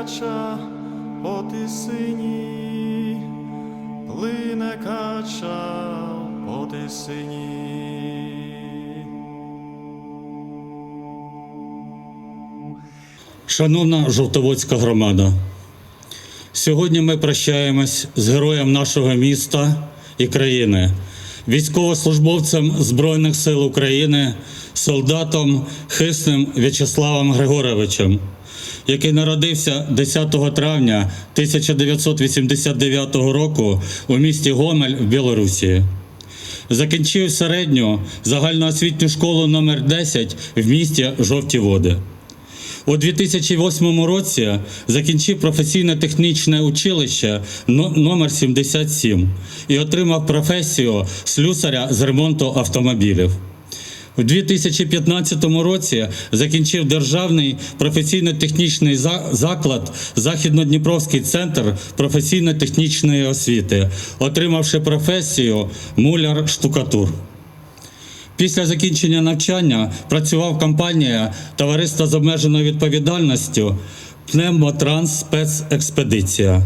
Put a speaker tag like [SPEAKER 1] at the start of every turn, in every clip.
[SPEAKER 1] кача по тисині, плине кача по тисині.
[SPEAKER 2] Шановна Жовтоводська громада, сьогодні ми прощаємось з героєм нашого міста і країни, військовослужбовцем Збройних сил України, солдатом Хисним В'ячеславом Григоровичем, який народився 10 травня 1989 року у місті Гомель в Білорусі. Закінчив середню загальноосвітню школу номер 10 в місті Жовті Води. У 2008 році закінчив професійно-технічне училище но- номер 77 і отримав професію слюсаря з ремонту автомобілів. У 2015 році закінчив державний професійно-технічний за- заклад Західнодніпровський центр професійно-технічної освіти, отримавши професію муляр-штукатур. Після закінчення навчання працював компанія Товариства з обмеженою відповідальністю Пневмотранс спецекспедиція.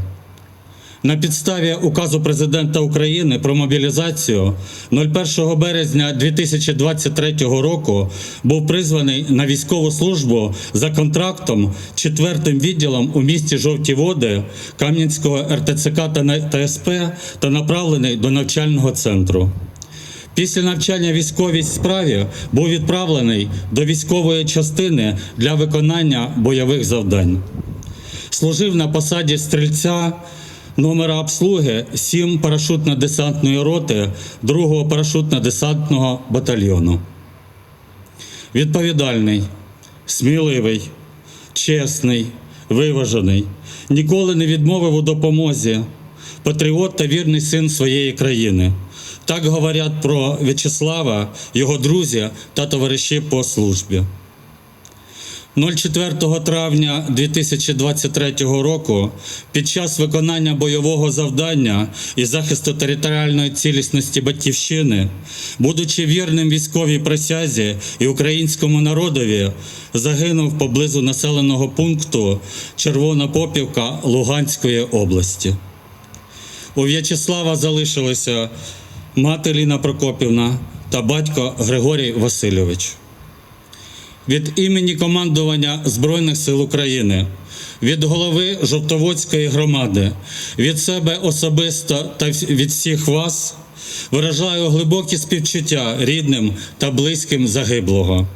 [SPEAKER 2] На підставі указу президента України про мобілізацію 01 березня 2023 року був призваний на військову службу за контрактом 4 відділом у місті Жовті Води Кам'янського РТЦК та ТСП та направлений до навчального центру. Після навчання військовій справі був відправлений до військової частини для виконання бойових завдань. Служив на посаді стрільця номера обслуги 7 парашутно-десантної роти 2-го парашутно-десантного батальйону. Відповідальний, сміливий, чесний, виважений, ніколи не відмовив у допомозі, патріот та вірний син своєї країни. Так говорять про В'ячеслава, його друзі та товариші по службі. 04 травня 2023 року під час виконання бойового завдання і захисту територіальної цілісності Батьківщини, будучи вірним військовій присязі і українському народові, загинув поблизу населеного пункту Червона Попівка Луганської області. У В'ячеслава залишилися мати Ліна Прокопівна та батько Григорій Васильович. Від імені командування Збройних сил України, від голови Жовтоводської громади, від себе особисто та від всіх вас виражаю глибокі співчуття рідним та близьким загиблого.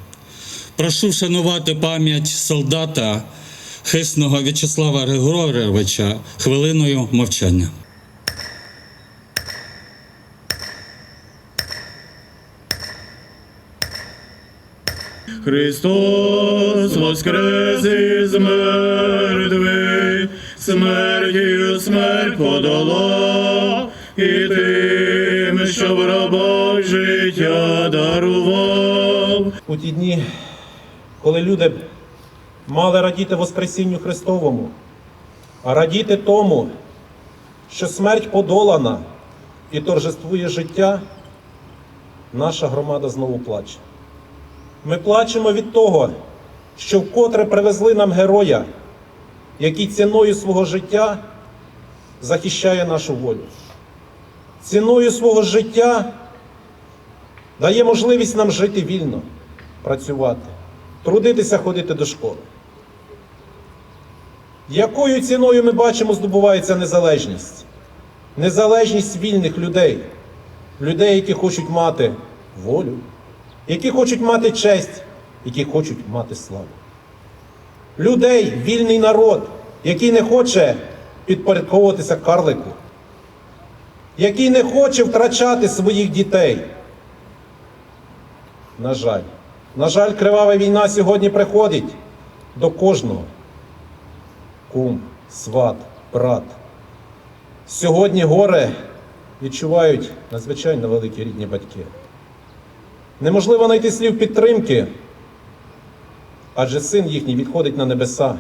[SPEAKER 2] Прошу вшанувати пам'ять солдата хисного В'ячеслава Григоровича хвилиною мовчання.
[SPEAKER 1] Христос воскрес із мертвих, смертю смерть подолав, і тим, що в рабах життя дарував.
[SPEAKER 3] у ті дні, коли люди мали радіти Воскресінню Христовому, а радіти тому, що смерть подолана і торжествує життя, наша громада знову плаче. Ми плачемо від того, що вкотре привезли нам героя, який ціною свого життя захищає нашу волю. Ціною свого життя дає можливість нам жити вільно, працювати, трудитися, ходити до школи. Якою ціною ми бачимо, здобувається незалежність? Незалежність вільних людей, людей, які хочуть мати волю, які хочуть мати честь, які хочуть мати славу. Людей, вільний народ, який не хоче підпорядковуватися карлику, який не хоче втрачати своїх дітей. На жаль, на жаль, кривава війна сьогодні приходить до кожного. Кум, сват, брат. Сьогодні горе відчувають надзвичайно великі рідні батьки. Неможливо знайти слів підтримки, адже син їхній відходить на небеса,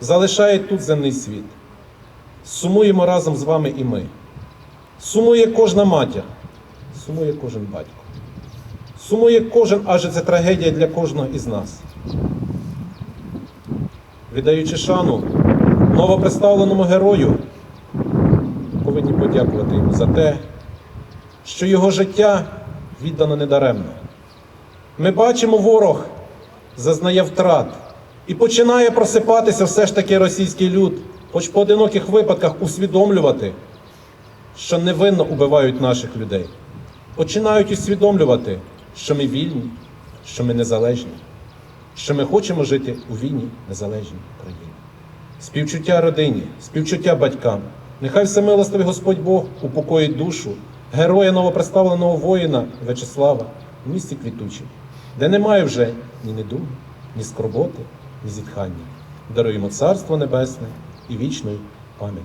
[SPEAKER 3] залишає тут земний світ. Сумуємо разом з вами і ми. Сумує кожна матір, сумує кожен батько. Сумує кожен, адже це трагедія для кожного із нас. Віддаючи шану новоприставленому герою повинні подякувати йому за те, що його життя віддано недаремно. Ми бачимо, ворог зазнає втрат і починає просипатися все ж таки російський люд, хоч в поодиноких випадках усвідомлювати, що невинно убивають наших людей. Починають усвідомлювати, що ми вільні, що ми незалежні, що ми хочемо жити у вільній незалежній країні. Співчуття родині, співчуття батькам. Нехай всемилостивий Господь Бог упокоїть душу героя новоприставленого воїна Вячеслава в місті Квітучі, де немає вже ні недуги, ні скорботи, ні зітхання. Даруємо Царство Небесне і вічну пам'ять.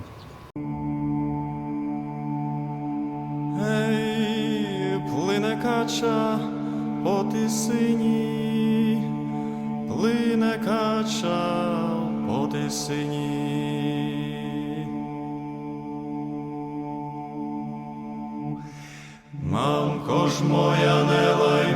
[SPEAKER 4] Плине кача по тисині, плине кача по тисині. Мамко ж моя не лай